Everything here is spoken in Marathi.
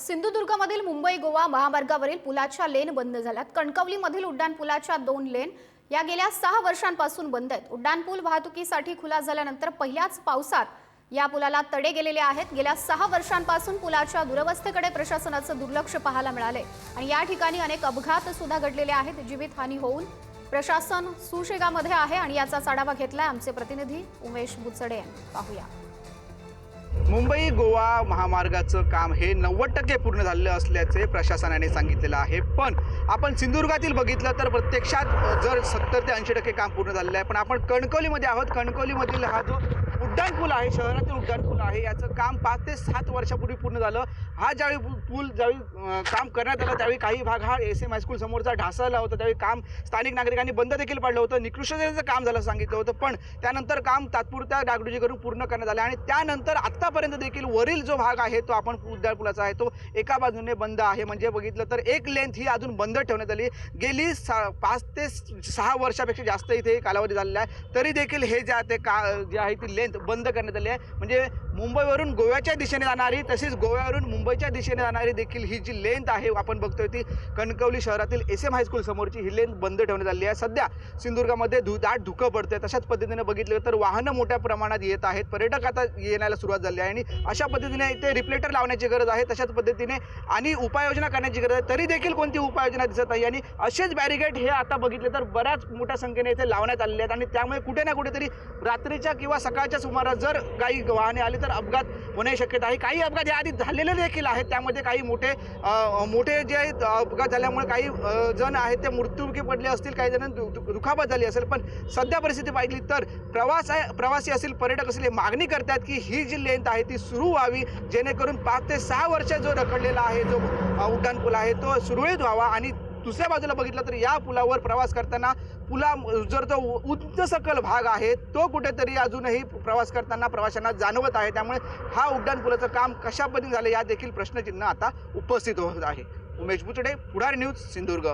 सिंधुदुर्गमधील मुंबई गोवा महामार्गावरील पुलाच्या लेन बंद झाल्यात. कणकवलीमधील उड्डाण पुलाच्या दोन लेन या गेल्या सहा वर्षांपासून बंद आहेत. उड्डाणपूल वाहतुकीसाठी खुला झाल्यानंतर पहिल्याच पावसात या पुलाला तडे गेलेले आहेत. गेल्या सहा वर्षांपासून पुलाच्या दुरवस्थेकडे प्रशासनाचं दुर्लक्ष पाहायला मिळाले आणि या ठिकाणी अनेक अपघात सुद्धा घडलेले आहेत. जीवितहानी होऊन प्रशासन सुशेगामध्ये आहे आणि याचा आढावा घेतलाय आमचे प्रतिनिधी उमेश बुचडे यांनी. पाहूया. मुंबई गोवा महामार्गाचं काम हे नव्वद टक्के पूर्ण झालेलं असल्याचे प्रशासनाने सांगितलेलं आहे. पण आपण सिंधुदुर्गातील बघितलं तर प्रत्यक्षात जर सत्तर ते ऐंशी टक्के काम पूर्ण झालेलं आहे. पण आपण कणकवलीमध्ये आहोत. कणकवलीमधील हा जो उड्डाण पूल आहे शहरातील उड्डाण पूल आहे. याचं काम पाच ते सात वर्षापूर्वी पूर्ण झालं. हा ज्यावेळी पूल ज्यावेळी काम करण्यात आलं त्यावेळी काही भाग हा एस एम हायस्कूल समोरचा ढासळला होता. त्यावेळी काम स्थानिक नागरिकांनी बंद देखील पाडलं होतं. निकृष्टतेचं काम झालं सांगितलं होतं. पण त्यानंतर काम तात्पुरत्या डागडुजी करून पूर्ण करण्यात आलं. आणि त्यानंतर आत्तापर्यंत देखील वरील जो भाग आहे तो आपण उड्डाण पुलाचा आहे. तो एका बाजूने बंद आहे. म्हणजे बघितलं तर एक लेंथ ही अजून बंद ठेवण्यात आली. गेली सा पाच ते सहा वर्षापेक्षा जास्त इथे कालावधी झालेला आहे. तरी देखील हे जे आहे ते का जे आहे ती लेंथ बंद करण्यात आली आहे. म्हणजे मुंबईवरून गोव्याच्या दिशेने जाणारी तसेच गोव्यावरून मुंबईच्या दिशेने जाणारी देखील ही जी लेंथ आहे आपण बघतोय ती कणकवली शहरातील एस एम हायस्कूल समोरची ही लेंथ बंद ठेवण्यात आली आहे. सध्या सिंधुदुर्गामध्ये धु दाट धुकं पडते तशाच पद्धतीने बघितलं तर वाहनं मोठ्या प्रमाणात येत आहेत. पर्यटक आता येण्याला सुरुवात झाली आहे. आणि अशा पद्धतीने इथे रिफ्लेक्टर लावण्याची गरज आहे. तशाच पद्धतीने आणि उपाययोजना करण्याची गरज आहे. तरी देखील कोणती उपाययोजना दिसत नाही. आणि असेच बॅरिगेड हे आता बघितले तर बऱ्याच मोठ्या संख्येने इथे लावण्यात आलेले आहेत. आणि त्यामुळे कुठे ना कुठेतरी रात्रीच्या किंवा सकाळच्या सुमारास जर काही वाहने आली तर अपघात होण्याची शक्यता आहे. काही अपघात याआधी झालेले देखील आहेत. त्यामध्ये काही मोठे मोठे जे आहेत अपघात झाल्यामुळे काही जण आहेत ते मृत्युमुखी पडले असतील काही जण दु- दुखापत झाली असेल. पण सध्या परिस्थिती पाहिली तर प्रवास आहे प्रवासी असेल पर्यटक असेल मागणी करतात की ही जी लेंथ आहे ती सुरू व्हावी. जेणेकरून पाच ते सहा वर्ष जो रखडलेला आहे जो उड्डाणपूल आहे तो सुरळीत व्हावा आणि दुसऱ्या बाजूला बघितलं तर या पुलावर प्रवास करताना पुला जर जो उच्च उंच सकल भाग आहे तो कुठेतरी अजूनही प्रवास करताना प्रवाशांना जाणवत आहे. त्यामुळे हा उड्डाण पुलाचं काम कशा पद्धतीने झालं या देखील प्रश्नचिन्ह आता उपस्थित होत आहे. उमेश बुचडे पुढार न्यूज सिंधुदुर्ग.